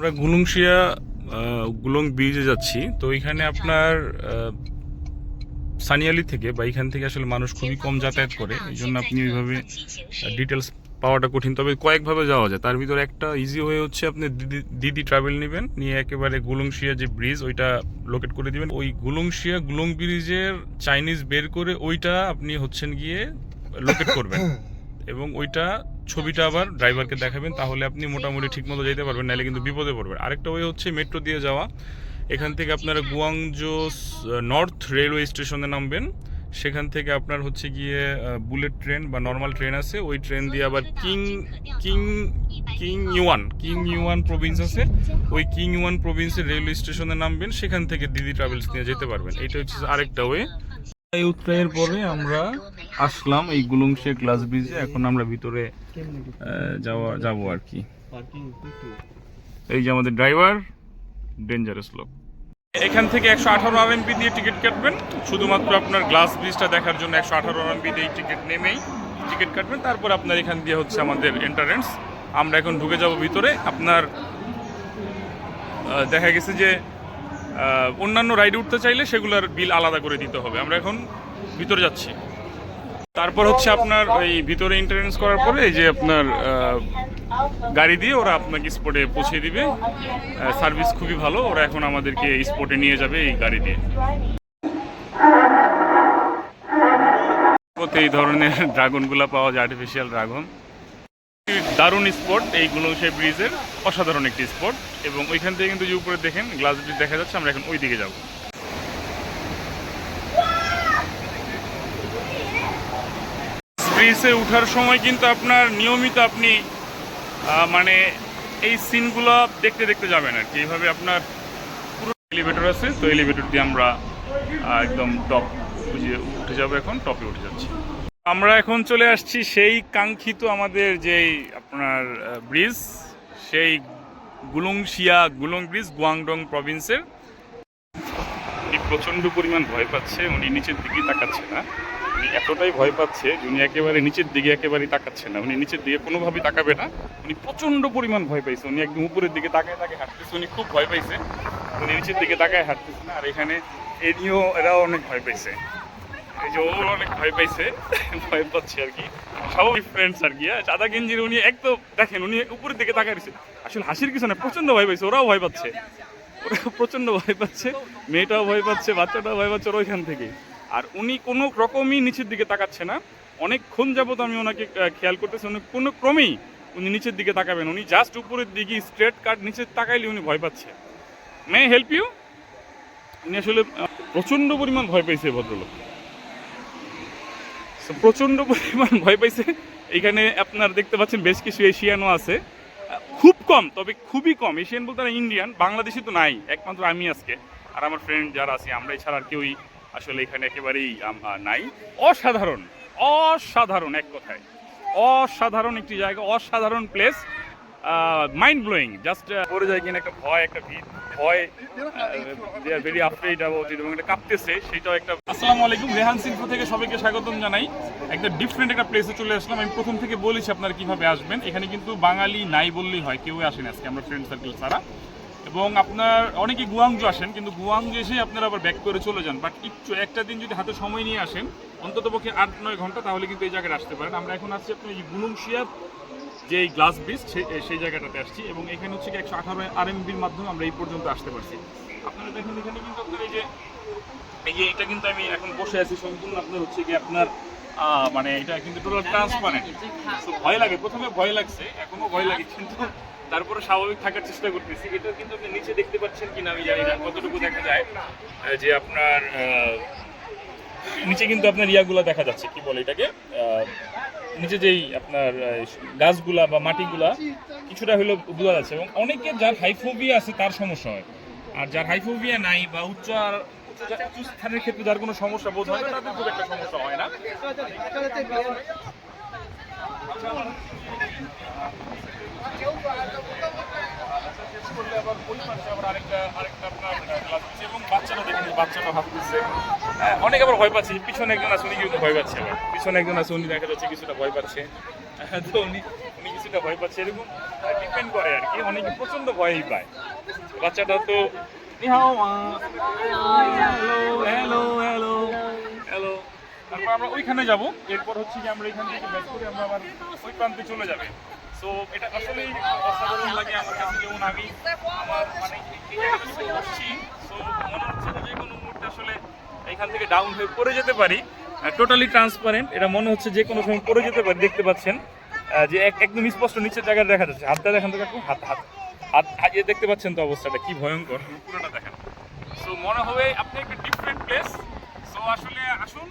আমরা গুলুংশিয়া গুলং ব্রিজে যাচ্ছি। তো এখানে আপনার সানিয়ালি থেকে বা এখান থেকে আসলে মানুষ খুবই কম যাতায়াত করে। এই জন্য আপনি ওইভাবে ডিটেলস পাওয়াটা কঠিন। তবে কয়েকভাবে যাওয়া যায়। তার ভিতরে একটা ইজি হয়ে হচ্ছে আপনি দিদি দিদি ট্রাভেল নেবেন। নিয়ে একেবারে গুলংশিয়া যে ব্রিজ ওইটা লোকেট করে দিবেন। ওই গুলুংশিয়া গুলং ব্রিজের চাইনিজ বের করে ওইটা আপনি হচ্ছেন গিয়ে লোকেট করবেন। এবং ওইটা ছবিটা আবার ড্রাইভারকে দেখাবেন, তাহলে আপনি মোটামুটি ঠিকমতো যেতে পারবেন নাহলে কিন্তু বিপদে পড়বেন। আরেকটা ওয়ে হচ্ছে মেট্রো দিয়ে যাওয়া। এখান থেকে আপনারা গুয়াংজো নর্থ রেলওয়ে স্টেশনে নামবেন। সেখান থেকে আপনার হচ্ছে গিয়ে বুলেট ট্রেন বা নর্মাল ট্রেন আছে। ওই ট্রেন দিয়ে আবার Qing Qing Qingyuan Qingyuan province আছে। ওই কিং ইউয়ান প্রভিন্সের রেলওয়ে স্টেশনে নামবেন। সেখান থেকে দিদি ট্রাভেলস নিয়ে যেতে পারবেন। এটা হচ্ছে আরেকটা ওয়ে। এই উত্তরায়ের পরে আমরা আসলাম এই গুলুংশে গ্লাস ব্রিজে। এখন আমরা ভিতরে যাওয়া, যাব আর কি। এই যে আমাদের ড্রাইভার ডেঞ্জারাস লোক। এখান থেকে একশো আঠারো আরএমপি দিয়ে টিকিট কাটবেন। শুধুমাত্র আপনার গ্লাস ব্রিজটা দেখার জন্য একশো আঠারো আরএমপি দিয়ে টিকিট নেমেই টিকিট কাটবেন। তারপর আপনার এখান দিয়ে হচ্ছে আমাদের এন্টারেন্স আমরা এখন ঢুকে যাব ভিতরে। আপনার দেখা গেছে যে অন্যান্য রাইডে উঠতে চাইলে সেগুলোর বিল আলাদা করে দিতে হবে। আমরা এখন ভিতরে যাচ্ছি। তারপর হচ্ছে আপনার ওই ভিতরে এন্টারেন্স করার পরে এই যে আপনার গাড়ি দিয়ে ওরা আপনাকে স্পটে পৌঁছে দিবে। সার্ভিস খুবই ভালো। ওরা এখন আমাদেরকে স্পটে নিয়ে যাবে এই গাড়ি দিয়ে। এই ধরনের ড্রাগনগুলো পাওয়া যায় আর্টিফিশিয়াল ড্রাগন দারুণ স্পট, এইগুলো সেই ব্রিজের অসাধারণ একটি স্পট। এবং ওইখান থেকে কিন্তু যে উপরে দেখেন, গ্লাস ব্রিজ দেখা যাচ্ছে, আমরা এখন ওই দিকে যাব। ব্রিজে ওঠার সময় কিন্তু আপনার নিয়মিত আপনি মানে এই সিনগুলো দেখতে দেখতে যাবেন আর কি। এইভাবে আপনার পুরো এলিভেটর আছে, তো এলিভেটর দিয়ে আমরা একদম টপ উঠে যাব এখন টপে উঠে যাচ্ছি। আমরা এখন চলে আসছি সেই কাঙ্ক্ষিত আমাদের যেই আপনার ব্রিজ সেই গুলংশিয়া, গুলং ব্রিজ গুয়াংডং প্রভিন্সের উনি প্রচণ্ড পরিমাণ ভয় পাচ্ছে, উনি নিচের দিকে তাকাচ্ছে না। উনি এতটাই ভয় পাচ্ছে উনি একেবারে নিচের দিকে একেবারে তাকাচ্ছে না। উনি নিচের দিকে কোনোভাবেই তাকাবে না। উনি প্রচণ্ড পরিমাণ ভয় পাইছে। উনি একদম উপরের দিকে তাকায় তাকে হাঁটতেছে। উনি খুব ভয় পাইছে। উনি নিচের দিকে তাকায় হাঁটতেছে না। আর এখানে এনিও এরাও অনেক ভয় পাইছে। অনেক ভয় পাইছে। ভয় পাচ্ছে আর কি। স্বাভাবিক ফ্রেন্ডস আর কি হ্যাঁ? উনি একদম, দেখেন, উনি উপরের দিকে আসলে হাসির কিছু না, প্রচণ্ড ভয় পাইছে, ওরাও ভয় পাচ্ছে। প্রচণ্ড ভয় পাচ্ছে, মেয়েটাও ভয় পাচ্ছে, বাচ্চাটাও ভয় পাচ্ছে ওইখান থেকে। আর উনি কোনো রকমই নিচের দিকে তাকাচ্ছে না। অনেকক্ষণ যাবত আমি ওনাকে খেয়াল করতেছি, উনি কোনো ক্রমেই উনি নিচের দিকে তাকাবেন উনি জাস্ট উপরের দিকে স্ট্রেট কাট নিচে তাকাইলে উনি ভয় পাচ্ছে। মে হেল্প ইউ উনি আসলে প্রচণ্ড পরিমাণ ভয় পাইছে ভদ্রলোক প্রচণ্ড পরিমাণ ভয় পাইছে। এখানে আপনার দেখতে পাচ্ছেন বেশ কিছু এশিয়ানও আছে। খুব কম, তবে খুবই কম। এশিয়ান বলতে না ইন্ডিয়ান, বাংলাদেশে তো নাই, একমাত্র আমি আজকে। আর আমার ফ্রেন্ড যারা আছে আমরা এছাড়া আর কেউই আসলে এখানে একেবারেই নাই। অসাধারণ অসাধারণ এক কথায়। অসাধারণ একটি জায়গা, অসাধারণ প্লেস মাইন্ড ব্লোয়িং জাস্ট পড়ে যায় কিনা একটা ভয়, একটা ভিড় ভয় কাঁপতেছে একটা আসসালামু আলাইকুম, রেহান থেকে সবাইকে স্বাগতম জানাই। একটা ডিফারেন্ট একটা প্লেসে চলে আসলাম। আমি প্রথম থেকে বলেছি আসবেন। এখানে কিন্তু বাঙালি নাই বললেই হয় কেউ আসেন আজকে, আমরা ফ্রেন্ড সার্কেল ছাড়া। এবং আপনার, অনেকে গুয়াংজু আসেন, কিন্তু গুয়াংজু এসে আপনারা আবার ব্যাক করে চলে যান। বাট একটু, একটা দিন যদি হাতে সময় নিয়ে আসেন অন্তত পক্ষে আট, নয় ঘণ্টা, তাহলে কিন্তু এই জায়গায় আসতে পারেন। আমরা এখন আসছি আপনার এই যে এই গ্লাস ব্রিজ সেই জায়গাটাতে আসছি এবং এখানে হচ্ছে একশো আঠারো আরএমবির মাধ্যমে আমরা এই পর্যন্ত আসতে পারছি। আপনারা দেখেন এখানে কিন্তু আপনার এই যে এই যে এটা কিন্তু আমি এখন বসে আছি সম্পূর্ণ আপনার হচ্ছে কি আপনার মানে এটা কিন্তু টোটাল ট্রান্সপারেন্ট ভয় লাগে প্রথমে ভয় লাগছে এখনও ভয় লাগে কিন্তু তারপরে স্বাভাবিক থাকার চেষ্টা করতেছি। এটা কিন্তু আপনি নিচে দেখতে পাচ্ছেন কিনা আমি জানি না কতটুকু দেখা যায় যে আপনার নিচে কিন্তু আপনার ইয়াগুলা দেখা যাচ্ছে কি বলে এটাকে? নিচে যেই আপনার গাছগুলা বা মাটিগুলা কিছুটা হলেও বোঝা যাচ্ছে এবং অনেকের যার হাইফোবিয়া আছে তার সমস্যা হয় আর যার হাইফোবিয়া নাই বা উচ্চ আর উচ্চ স্থানের ক্ষেত্রে যার কোনো সমস্যা বোধ হয় তাদের খুব একটা সমস্যা হয় না আরেকটা আরেকটা আপনার এবং বাচ্চারা দেখেন এই বাচ্চাটা ভাবতেছে হ্যাঁ, অনেক আবার ভয় পাচ্ছে পিছনে একজন আছে, উনি কিন্তু ভয় পাচ্ছে আবার। পিছনে একজন আছে, উনি দেখা যাচ্ছে কিছুটা ভয় পাচ্ছে। তো উনি উনি কিছুটা ভয় পাচ্ছে। এরকম ডিপেন্ড করে আর কি। অনেকে প্রচণ্ড ভয়ই পায়। বাচ্চাটা তো হ্যালো হ্যালো হ্যালো হ্যালো তারপর আমরা ওইখানে যাব। এরপর হচ্ছে কি আমরা এখান থেকে ব্যাক করে আমরা আবার ওই প্রান্তে চলে যাবে। সো এটা আসলেই অসাধারণ লাগে আমার কাছে। যেমন আমি আমার মানে বসছি সো মনে হচ্ছে যে যে কোনো মুহূর্তে আসলে এখান থেকে ডাউন হয়ে পড়ে যেতে পারি টোটালি ট্রান্সপারেন্ট এটা মনে হচ্ছে যে কোনো সময় পড়ে যেতে পারি, দেখতে পাচ্ছেন যে এক- একদম স্পষ্ট নিচের জায়গায় দেখা যাচ্ছে, হাতটা দেখান তো কাকু, হাত হাত হাত হাজিয়ে দেখতে পাচ্ছেন তো অবস্থাটা, কি ভয়ঙ্কর, পুরোটা দেখেন। সো মনে হবে আপনি একটা ডিফারেন্ট প্লেস সো আসলে আসুন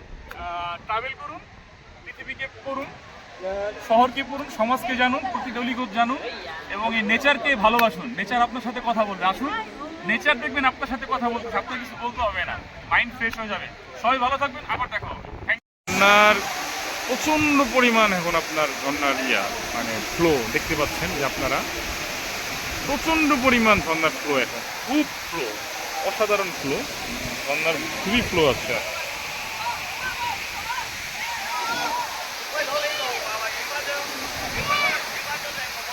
ট্রাভেল করুন, পৃথিবীকে পড়ুন শহরকে পড়ুন, সমাজকে জানুন প্রতিটা অলিগত জানুন, এবং এই নেচারকে ভালোবাসুন। নেচার আপনার সাথে কথা বলবে, আসুন। নেচার দেখবেন, আপনার সাথে কথা বলতে আপনার কিছু বলতে হবে না। মাইন্ড ফ্রেশ হয়ে যাবে। সবাই ভালো থাকবেন, আবার দেখা হবে। আপনার প্রচণ্ড পরিমাণ এখন আপনার ঝর্ণার ইয়া মানে ফ্লো দেখতে পাচ্ছেন যে আপনারা। প্রচণ্ড পরিমাণ ঝর্নার ফ্লো এখন। খুব ফ্লো অসাধারণ ফ্লো ঝর্ণার খুবই ফ্লো আছে।